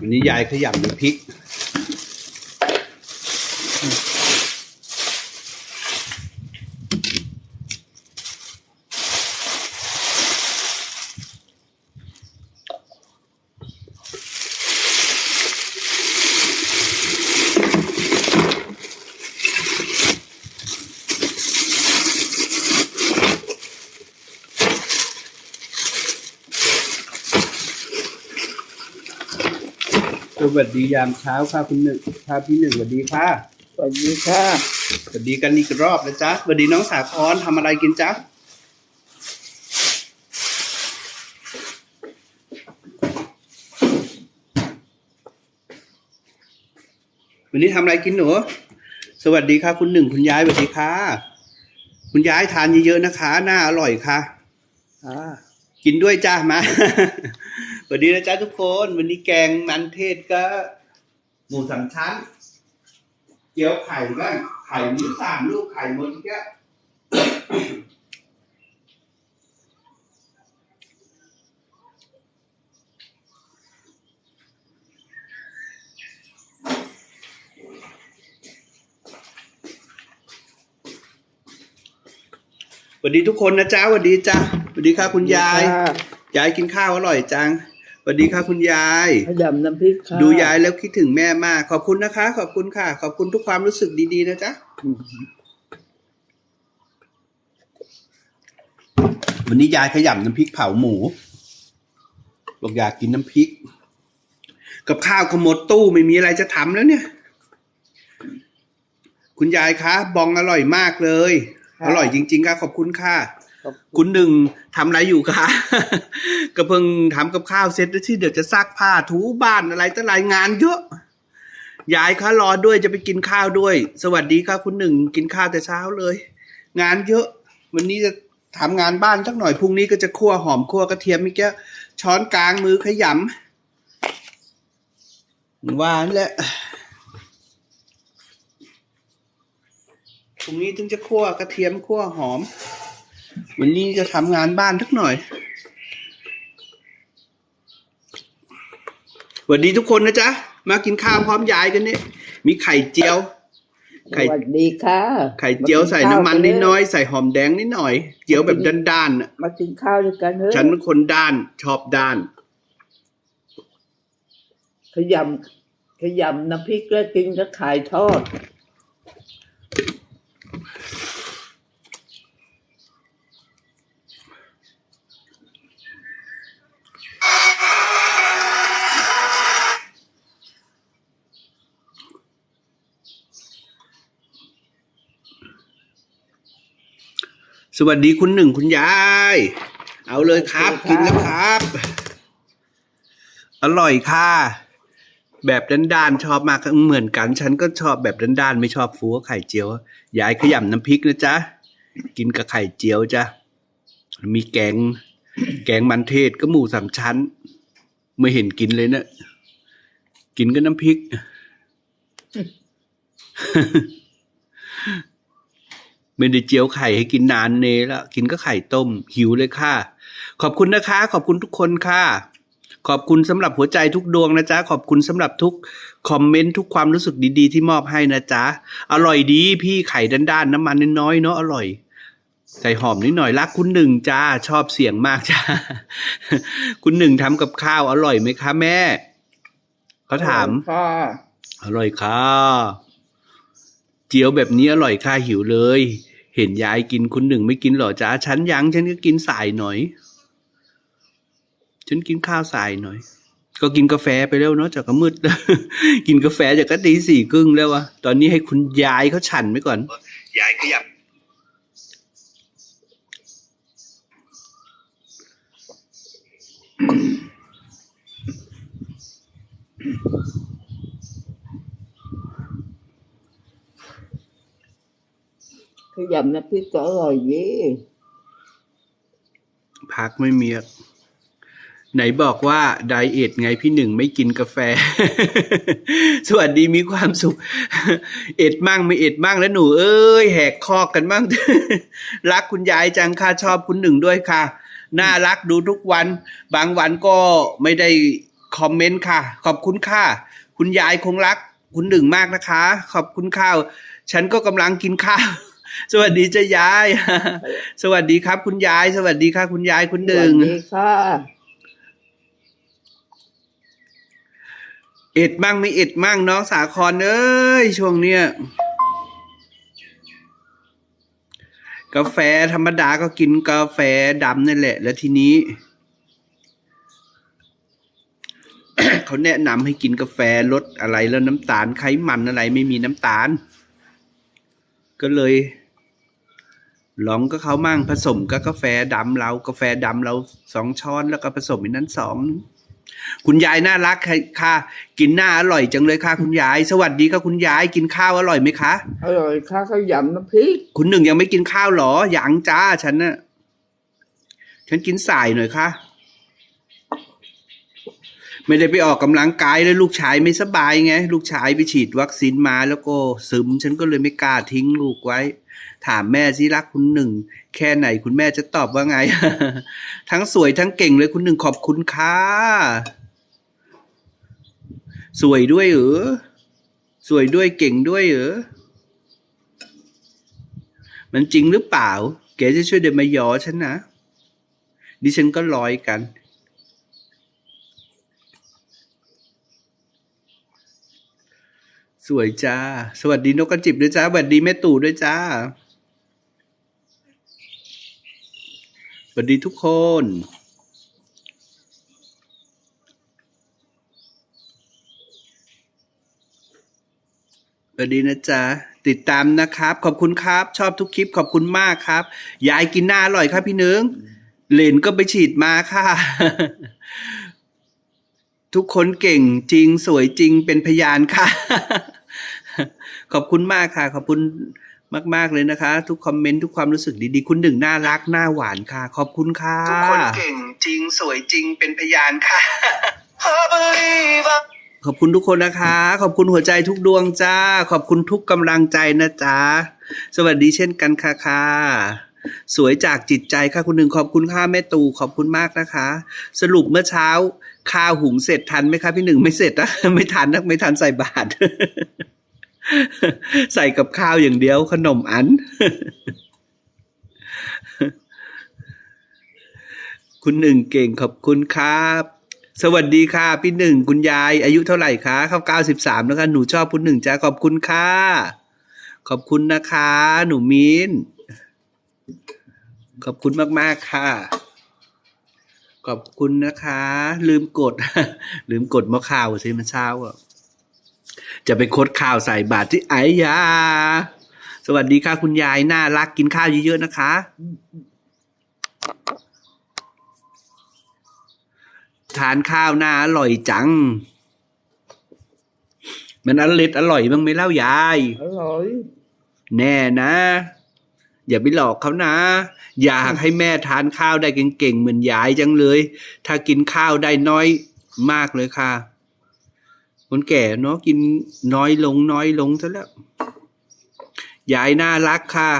วันนี้ยายขยำน้ำพริก สวัสดียามเช้าค่ะคุณหนึ่งค่ะพี่หนึ่งสวัสดีค่ะสวัสดีค่ะสวัสดีกันอีกรอบนะจ๊ะสวัสดีน้องสาครทำอะไรกินจ๊ะวันนี้ทำอะไรกินหนูสวัสดีค่ะ คุณหนึ่งคุณยายสวัสดีค่ะ คุณยายทานเยอะๆนะคะน่าอร่อยค่ะ อ่า กินด้วยจ้ามา สวัสดีนะจ๊ะทุกคน วันนี้แกงมันเทศก็ หมูสามชั้นเจียวไข่บ้างไข่มีสามลูกไข่หมดแค่สวัสดีทุกคนนะจ๊ะสวัสดีจ้าสวัสดีค่ะคุณยายค่ะยายกินข้าวอร่อยจังส วัสดีค่ะคุณยายขยำน้ำพริกค่ะดูยายแล้วคิดถึงแม่มาก ขอบคุณนะคะ ขอบคุณค่ะ ขอบคุณทุกความรู้สึกดี ๆ นะจ๊ะอืมวันนี้ยายขยำน้ำพริกเผาหมู บอกอยากกินน้ำพริก กับข้าวขโมดตู้ไม่มีอะไรจะทำแล้วเนี่ย คุณยายคะ บองอร่อยมากเลย อร่อยจริง ๆ ค่ะ ขอบคุณค่ะขอบ คุณหนึ่งทำอะไรอยู่คะก็เพิ่งทำกับข้าวเสร็จแล้วที่เดี๋ยวจะซักผ้าถูบ้านอะไรต่ออะไรงานเยอะยายคะรอด้วยจะไปกินข้าวด้วย สวัสดีค่ะคุณหนึ่งกินข้าวแต่เช้าเลย งานเยอะ วันนี้จะทำงานบ้านสักหน่อยพรุ่งนี้ก็จะคั่วหอมคั่วกระเทียมมีแก้ช้อนกลางมือขยำหวานแหละพรุ่งนี้ถึงจะคั่วกระเทียมคั่วหอม วันนี้จะทำงานบ้านสักหน่อยสวัสดีทุกคนนะจ๊ะ มากินข้าวพร้อมยายกันเนี่ยมีไข่เจียว ไข่สวัสดีค่ะไข่เจียวใส่น้ำมันนิดน้อยใส่หอมแดงนิดหน่อย เจียวแบบด้านๆน่ะมากินข้าวด้วยกันเถอะฉันเป็นคนด้านชอบด้าน ขยำขยำน้ำพริกแล้วกินกับไข่ทอด สวัสดีคุณหนึ่งคุณยาย เอาเลยครับ กินแล้วครับ อร่อยค่ะ แบบด้านๆชอบมากเหมือนกัน ฉันก็ชอบแบบด้านๆไม่ชอบฟูไข่เจียวยายขยำน้ำพริกนะจ๊ะกินกับไข่เจียวจ้ะมีแกง แกงมันเทศก็หมูสามชั้น ไม่เห็นกินเลยนะกินกับน้ำพริก ไม่ได้เจียวไข่ให้กินนานเนแล้วกินก็ไข่ต้ม หิวเลยค่ะ ขอบคุณนะคะ ขอบคุณทุกคนค่ะ ขอบคุณสำหรับหัวใจทุกดวงนะจ๊ะ ขอบคุณสำหรับทุกคอมเมนต์ทุกความรู้สึกดีๆ ที่มอบให้นะจ๊ะ อร่อยดีพี่ไข่ด้านๆน้ำมันน้อยๆเนาะอร่อยใส่หอมนิดหน่อยรักคุณหนึ่งจ้าชอบเสียงมากจ้าคุณหนึ่งทำกับข้าวอร่อยไหมคะแม่เขาถามค่ะอร่อยค่ะ เจียวแบบนี้อร่อยค่ะหิวเลย เห็นยายกินคุณหนึ่งไม่กินเหรอจ้าฉันยังฉันก็กินสายหน่อย ฉันกินข้าวสายหน่อย ก็กินกาแฟไปแล้วเนาะจากก็มืดกินกาแฟจากก็ตีสี่ครึ่งแล้ววะตอนนี้ให้คุณยายเขาฉันไว้ก่อนยายขยับ ขยำน้ำพริกก็อร่อยเย่พักไม่มีอะไหนบอกว่าไดเอทไงพี่หนึ่งไม่กินกาแฟ สวัสดีมีความสุข เอ็ดมั่งไม่เอ็ดมั่งแล้วหนู เอ้ยแหกคอกกันมั่งรักคุณยายจังค่ะชอบคุณหนึ่งด้วยค่ะ น่ารักดูทุกวัน บางวันก็ไม่ได้คอมเมนต์ค่ะ ขอบคุณค่ะ คุณยายคงรักคุณหนึ่งมากนะคะ ขอบคุณข้าว ฉันก็กำลังกินข้าว สวัสดีจ้ายาย สวัสดีครับ คุณยาย สวัสดีค่ะ คุณยายคุณหนึ่งสวัสดีค่ะเอ็ดมั่งไม่เอ็ดมั่งน้องสาครเอ้ยช่วงเนี้ยกาแฟธรรมดาก็กินกาแฟดำนั่นแหละ แล้วทีนี้ เขาแนะนำให้กินกาแฟลดอะไรแล้วน้ำตาลไขมันอะไรไม่มีน้ำตาล ก็เลยลองก็เขามั่งผสมกับกาแฟดำเรากาแฟดำเราสองช้อนแล้วก็ผสมอีกนั้นสองคุณยายน่ารักค่ะค่ะ กินหน้าอร่อยจังเลยค่ะ คุณยาย สวัสดีค่ะคุณยายกินข้าวอร่อยไหมคะอร่อยค่ะข้าวยำน้ำพริกคุณหนึ่งยังไม่กินข้าวเหรอยังจ้าฉันน่ะฉันกินสายหน่อยค่ะ ไม่ได้ไปออกกำลังกายเลยลูกชายไม่สบายไง ลูกชายไปฉีดวัคซีนมาแล้วก็ซึม ฉันก็เลยไม่กล้าทิ้งลูกไว้ ถามแม่สิรักคุณหนึ่ง แค่ไหนคุณแม่จะตอบว่าไง ทั้งสวยทั้งเก่งเลยคุณหนึ่งขอบคุณค่ะ สวยด้วยเหรอสวยด้วยเก่งด้วยเหรอมันจริงหรือเปล่า แกจะช่วยเดินมายอฉันนะดิฉันก็ลอยกัน สวยจ้า สวัสดีนกกระจิบด้วยจ้าสวัสดีแม่ตู่ด้วยจ้าสวัสดีทุกคน สวัสดีนะจ๊ะ ติดตามนะครับ ขอบคุณครับ ชอบทุกคลิปขอบคุณมากครับ ยายกินหน้าอร่อยครับพี่เนึงเหรนก็ไปฉีดมาค่ะ ทุกคนเก่งจริงสวยจริงเป็นพยานค่ะ ขอบคุณมากค่ะ ขอบคุณมาก ๆ เลยนะคะ ทุกคอมเมนต์ทุกความรู้สึกดีๆ คุณหนึ่งน่ารักน่าหวานค่ะ ขอบคุณค่ะ ทุกคนเก่งจริงสวยจริงเป็นพยานค่ะ ขอบคุณทุกคนนะคะ ขอบคุณหัวใจทุกดวงจ้า ขอบคุณทุกกำลังใจนะจ๊ะ สวัสดีเช่นกันค่ะค่ะสวยจากจิตใจค่ะคุณหนึ่งขอบคุณค่ะแม่ตู่ขอบคุณมากนะคะ สรุปเมื่อเช้าข้าวหุงเสร็จทันไหมคะพี่หนึ่งไม่เสร็จนะไม่ทันนะไม่ทันใส่บาตร ใส่กับข้าวอย่างเดียวขนมอัน คุณหนึ่งเก่งขอบคุณครับ สวัสดีค่ะ พี่หนึ่งคุณยาย อายุเท่าไหร่คะเข้าเก้าสิบสามแล้วค่ะหนูชอบคุณหนึ่งจ้าขอบคุณค่ะ ขอบคุณนะคะ หนูมินขอบคุณมาก ๆ ค่ะ ขอบคุณนะคะ ลืมกด ลืมกดมะข่าวสิมันเช้าอะ จะไปคดข้าวใส่บาตรที่ไอ้ยา สวัสดีค่ะคุณยายน่ารักกินข้าวเยอะๆนะคะ ทานข้าวน่าอร่อยจัง มันอร่อยอร่อยบ้างไหมเล่ายาย อร่อย แน่นะ อย่าไปหลอกเขานะ อยากให้แม่ทานข้าวได้เก่งๆเหมือนยายจังเลย ถ้ากินข้าวได้น้อยมากเลยค่ะ คนแก่เนาะกินน้อยลงน้อยลงซะแล้วยายน่ารักค่ะ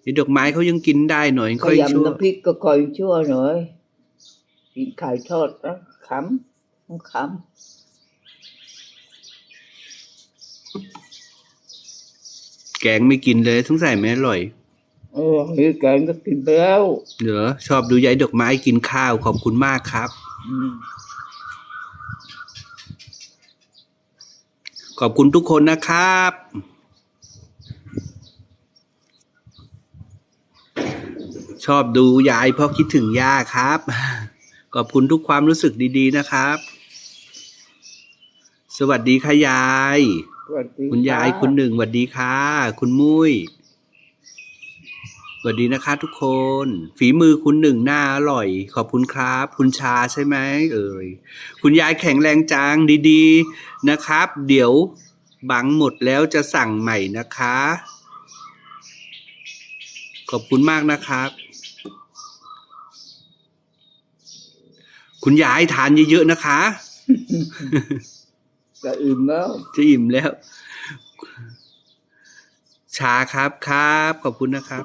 ไอ้ดอกไม้เขายังกินได้หน่อยข้าค่วอยชั่วยำน้ำพริกก็คอยชั่วหน่อยกินไข่ทอดนะขำต้องขแกงไม่กินเลยสงสัยไม่อร่อยำเออเฮ้ยแกงก็กินไปแล้วเหรอชอบดูยายดอกไม้กินข้าวขอบคุณมากครับ อืม ขอบคุณทุกคนนะครับชอบดูยายเพราะคิดถึงย่าครับ ขอบคุณทุกความรู้สึกดีๆนะครับ สวัสดีค่ะยายสวัสดีคุณยายะคุณหนึ่งสวัสดีค่ะ คุณมุ้ย สวัสดีนะคะทุกคน ฝีมือคุณหนึ่งน่าอร่อย ขอบคุณครับ คุณชาใช่ไหมเอ่ยคุณยายแข็งแรงจังดีๆนะครับ เดี๋ยวบังหมดแล้วจะสั่งใหม่นะคะ ขอบคุณมากนะครับ คุณยายทานเยอะๆนะคะ จะอิ่มแล้ว จะอิ่มแล้ว ชาครับครับ ขอบคุณนะครับ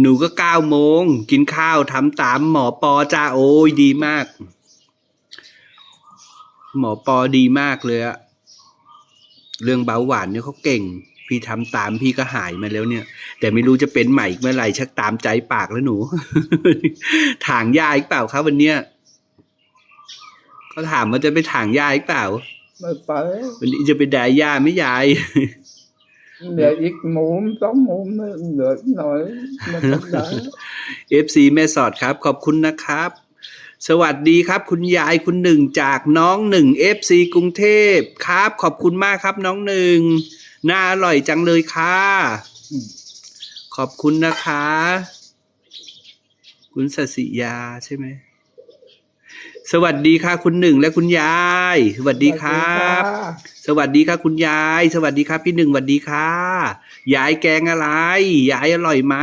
หนูก็เก้าโมง กินข้าวทำตามหมอปอจ้าโอ้ยดีมาก หมอปอดีมากเลยอะเรื่องเบาหวานเนี่ยเขาเก่ง พี่ทำตามพี่ก็หายมาแล้วเนี่ย แต่ไม่รู้จะเป็นใหม่อีกเมื่อไหร่ชักตามใจปากแล้วหนูถางยาอีกเปล่าครับวันเนี้ยเขาถามว่าจะไปถางยาอีกเปล่าไม่ไปวันนี้จะไปด่ายาไหม่ยาย เหลืออีกหมุมสองหมุมเหลือหน่อยไม่เป็นไร FC แม่สอดครับ ขอบคุณนะครับ สวัสดีครับ คุณยายคุณหนึ่งจากน้องหนึ่ง FC กรุงเทพครับ ขอบคุณมากครับน้องหนึ่งน่าอร่อยจังเลยค่ะอืมขอบคุณนะคะ คุณสสิยาใช่ไหม สวัสดีค่ะคุณหนึ่งและคุณยาย สวัสดีครับ สวัสดีค่ะคุณยาย สวัสดีครับพี่หนึ่งสวัสดีค่ะยายแกงอะไรยายอร่อยไหม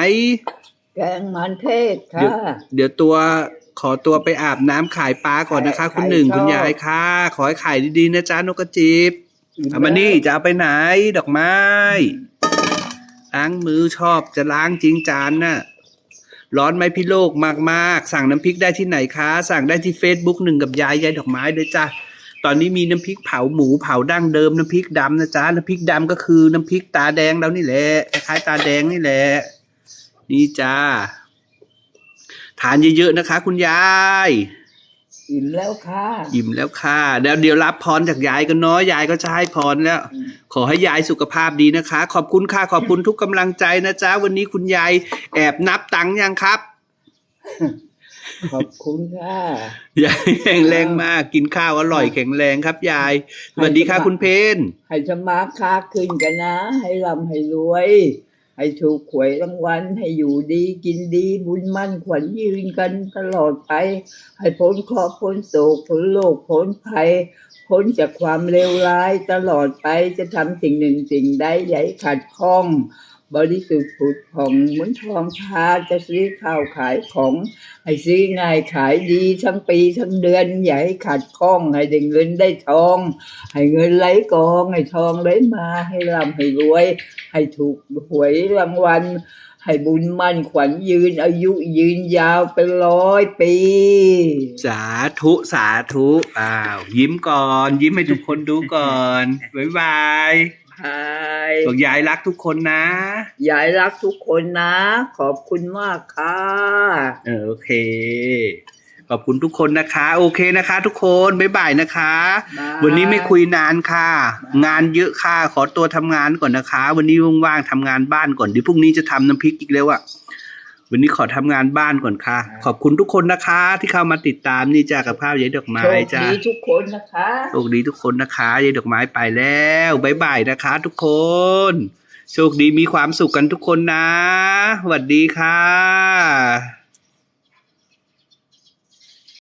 แกงมันเทศเดี๋ยวค่ะ เดี๋ยวตัวขอตัวไปอาบน้ำขายปลาก่อนนะคะขายคุณหนึ่งชอบคุณยายค่ะ ขอให้ขายดีๆนะจ๊ะนกกระจิบเอามานี่จะเอาไปไหนดอกไม้ล้างมือชอบจะล้างจริงจานน่ะ ร้อนไหมพี่โลกมากๆ สั่งน้ำพริกได้ที่ไหนคะ สั่งได้ที่ Facebook หนึ่งกับยายยายดอกไม้ด้วยจ้ะตอนนี้มีน้ำพริกเผาหมูเผาดั้งเดิมน้ำพริกดำนะจ๊ะน้ำพริกดำก็คือน้ำพริกตาแดงแล้วนี่แหละคล้ายตาแดงนี่แหละนี่จ้าทานเยอะๆนะคะ คุณยาย อิ่มแล้วค่ะ อิ่มแล้วค่ะแล้วเดี๋ยวรับพรจากยายกันเนาะยายก็จะให้พรแล้วอืมขอให้ยายสุขภาพดีนะคะ ขอบคุณค่ะขอบคุณทุกกำลังใจนะจ๊ะวันนี้คุณยายแอบนับตังค์ยังครับ ขอบคุณค่ะยายแข็งแรงมากกินข้าวอร่อยแข็งแรงครับยายสวัสดีค่ะคุณเพนให้สมาค้าขึ้นกันนะ ให้ร่ำให้รวย ให้ถูกหวยรางวัลให้อยู่ดีกินดีบุญมั่นขวัญยืนกันตลอดไป ให้พ้นเคราะห์พ้นโศกพ้นโลกพ้นภัย พ้นจากความเลวร้ายตลอดไปจะทำสิ่งหนึ่งสิ่งใดใหญ่ขัดข้อง บริสุทธิ์ผุดผ่องเหมือนทองทาจะซื้อข้าวขายของให้ซื้อง่ายขายดีทั้งปีทั้งเดือนอย่าให้ขาดข้องให้ได้เงินได้ทอง ให้เงินไหลกองให้ทองไหลมาให้ร่ำให้รวย ให้ถูกหวยรางวัลให้บุญมั่นขวัญยืน อายุยืนยาวเป็นร้อยปี สาธุสาธุอ้าว ยิ้มก่อน ยิ้มให้ทุกคนดูก่อน บ๊ายบาย ใช่บอกยายรักทุกคนนะยายรักทุกคนนะ ขอบคุณมากค่ะเออโอเค ขอบคุณทุกคนนะคะ โอเคนะคะ ทุกคนบ๊ายบายนะคะ วันนี้ไม่คุยนานค่ะ งานเยอะค่ะขอตัวทำงานก่อนนะคะ วันนี้ว่างๆทำงานบ้านก่อนเดี๋ยวพรุ่งนี้จะทำน้ำพริกอีกแล้วอะ วันนี้ขอทำงานบ้านก่อนค่ะ ขอบคุณทุกคนนะคะ ที่เข้ามาติดตามนี่จ้ากับข้าวยายดอกไม้โชคจ้าดีทุกคนนะคะโชคดีทุกคนนะคะยายดอกไม้ไปแล้วบ๊ายบายนะคะ ทุกคน โชคดีมีความสุขกันทุกคนนะสวัสดีค่ะ